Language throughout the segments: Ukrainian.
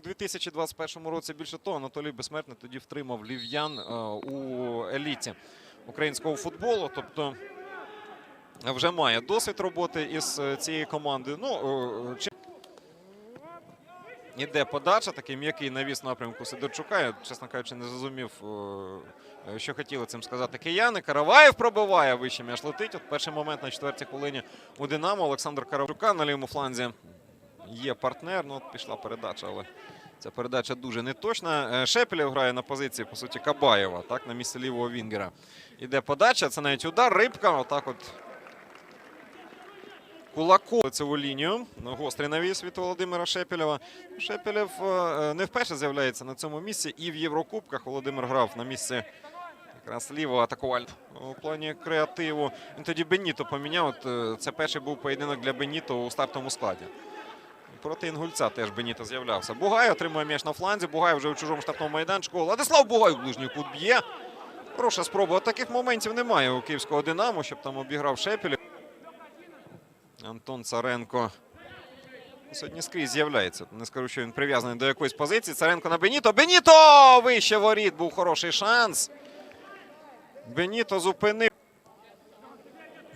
У 2021 році більше того, Анатолій Безсмертний тоді втримав лів'ян е, у еліті українського футболу. Тобто вже має досвід роботи із е, цією командою. Ну, е. Іде подача, такий м'який навіс напрямку Сидорчука. Я, чесно кажучи, не зрозумів, що хотіли цим сказати кияни. Караваєв пробиває, вище м'яч летить. От перший момент на четвертій хвилині у Динамо. Олександр Каравчука на лівому фланзі є партнер. Ну, от пішла передача, але ця передача дуже неточна. Е, Шепелєв грає на позиції, по суті, Кабаєва, так, на місці лівого Вінгера. Іде подача, це навіть удар, рибка. Отак от Кулаков лицеву лінію. Ну, Гострий навіс від Володимира Шепелєва. Шепелєв е, не вперше з'являється на цьому місці. І в Єврокубках Володимир грав на місці якраз лівого атакувального у плані креативу. Він тоді Беніто поміняв. От, е, це перший був поєдинок для Беніто у стартовому складі. Проти Інгульця теж Беніто з'являвся. Бугай отримує м'яч на фланзі. Бугай вже у чужому штрафному майданчику. Владислав Бугай у ближній кут б'є. Хороша спроба. От таких моментів немає у київського Динамо, щоб там обіграв Шепелєв. Антон Царенко сьогодні скрізь з'являється. Не скажу, що він прив'язаний до якоїсь позиції. Царенко на Беніто. Беніто! Вище воріт. Був хороший шанс. Беніто зупинив.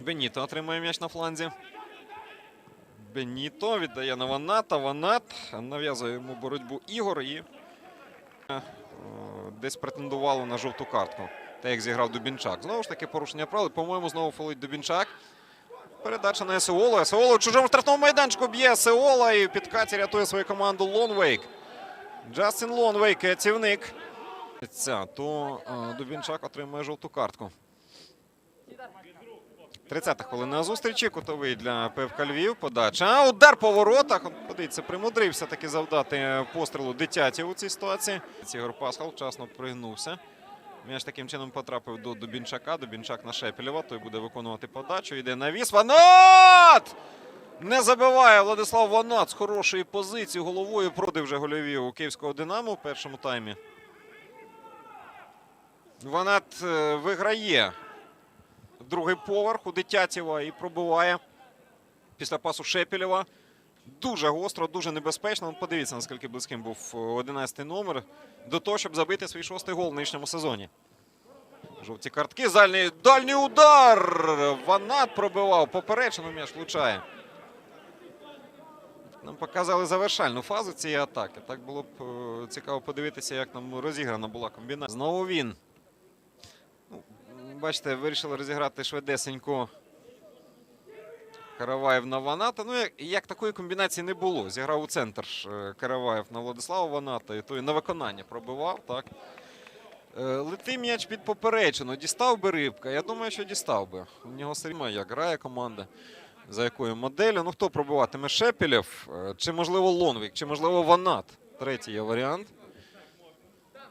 Беніто отримує м'яч на фланзі. Беніто віддає на Ваната. Ванат нав'язує йому боротьбу Ігор і е, десь претендувало на жовту картку. Та як зіграв Дубінчак. Знову ж таки, порушення правил. По-моєму, знову фолить Дубінчак. Передача на Есеолу. Есеолу у чужому штрафному майданчику б'є Есеола і в підкаті рятує свою команду Лонвейк. Джастін Лонвейк, рятівник. То е, Дубінчак отримує жовту картку. 30-та хвилина зустрічі. Кутовий для ПФК Львів. Подача. А Удар по воротах. Подивіться, примудрився таки завдати пострілу дитяті у цій ситуації. Ігор Пасхал вчасно пригнувся. М'яч таким чином потрапив до Дубінчака. Дубінчак на Шепелєва. Той буде виконувати подачу. Йде навіс. Ванат! Не забиває Владислав Ванат з хорошої позиції. Головою проди вже гольові у київського Динамо у першому таймі. Ванат е, виграє другий поверх у Дитятєва і пробиває після пасу Шепелєва. Дуже гостро, дуже небезпечно. Ну, Подивіться, наскільки близьким був 11-й номер до того, щоб забити свій шостий гол в нинішньому сезоні. Жовті картки. Дальній, дальній удар. Ванат пробивав. Поперечину м'яч влучає. Нам показали завершальну фазу цієї атаки. Так було б е, цікаво подивитися, як нам розіграна була комбінація. Знову він. Бачите, вирішили розіграти швидесенько Караваєв на Ваната. Ну, як, як такої комбінації не було. Зіграв у центр е, Караваєв на Владислава Ваната, і той на виконання пробивав. так. Е, Летий м'яч під поперечину. Дістав би рибка. Я думаю, що дістав би. У нього рівно як грає команда. За якою моделлю. Ну хто пробиватиме Шепелєв? Е, Чи можливо Лонвік, чи можливо Ванат? Третій є варіант.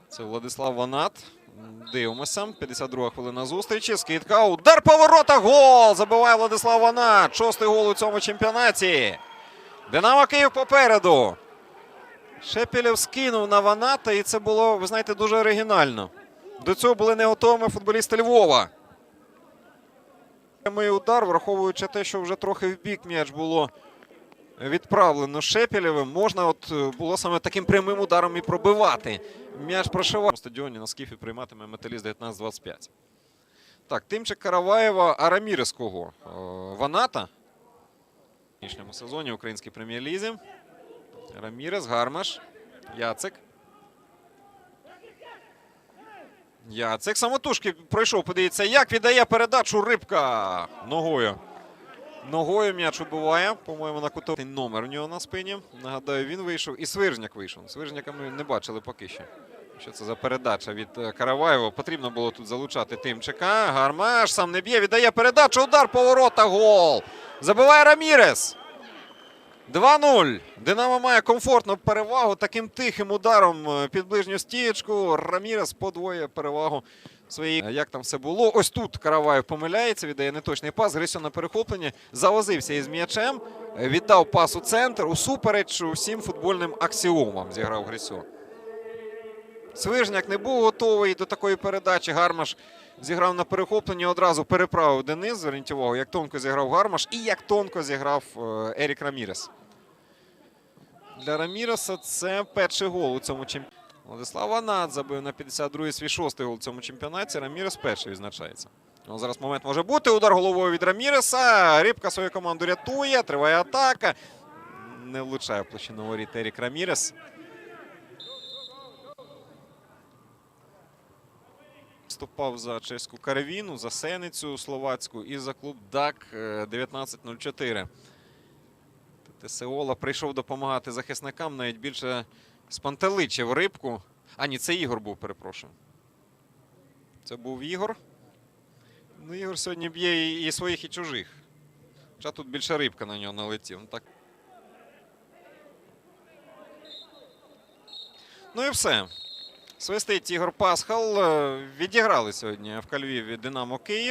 Це Владислав Ванат. Дивимося. 52 хвилина зустрічі. Скидка. Удар по воротах. Гол! Забиває Владислав Ванат. Шостий гол у цьому чемпіонаті. Динамо Київ попереду. Шепелєв скинув на Ваната, і це було, ви знаєте, дуже оригінально. До цього були не готовими футболісти Львова. Прямий удар, враховуючи те, що вже трохи в бік м'яч було відправлено Шепелєвим, можна от е, було саме таким прямим ударом і пробивати. М'яч прошивав на стадіоні на скіфі прийматиме металіст 19-25. Так, Тимчик Караваєва, а Рамірес кого? Е, Ваната. В нинішньому сезоні в українській прем'єр-лізі. Рамірес, Гармаш, Яцик. Яцик самотужки пройшов, подивіться, як віддає передачу Рибка ногою. Ногою м'яч убиває, по-моєму, на кутовий номер у нього на спині. Нагадаю, він вийшов. І Свиржняк вийшов. Свиржняка ми не бачили поки що. Що це за передача від е, Караваєва? Потрібно було тут залучати Тимчика. Гармаш сам не б'є, віддає передачу. Удар поворота. Гол. Забиває Рамірес. 2-0. Динамо має комфортну перевагу таким тихим ударом е, під ближню стієчку. Рамірес подвоює перевагу своїй. Як там все було? Ось тут Караваєв помиляється, віддає неточний пас. Грисьо на перехопленні завозився із м'ячем, е, віддав пас у центр. Усупереч усім футбольним аксіомам зіграв Грисьо. Свижняк не був готовий до такої передачі. Гармаш зіграв на перехопленні, одразу переправив Денис. Зверніть увагу, як тонко зіграв Гармаш і як тонко зіграв е, Ерік Рамірес. для Раміреса це перший гол у цьому чемпіонаті. Владислав Ванат забив на 52-й свій шостий гол у цьому чемпіонаті. Рамірес перший відзначається. Ну, зараз момент може бути. Удар головою від Раміреса. Рибка свою команду рятує. Триває атака. Не влучає в площину воріт Ерік Рамірес. Вступав за чеську Карвіну, за Сеницю словацьку і за клуб ДАК е, 1904. Тесеола прийшов допомагати захисникам, навіть більше спантеличив рибку. А, ні, це Ігор був, перепрошую. Це був Ігор. Ну, Ігор сьогодні б'є і, своїх, і чужих. Хоча тут більше рибка на нього налетів. Ну, так. ну і все. Свистить Ігор Пасхал. Е, Відіграли сьогодні в Кальвіві Динамо Київ.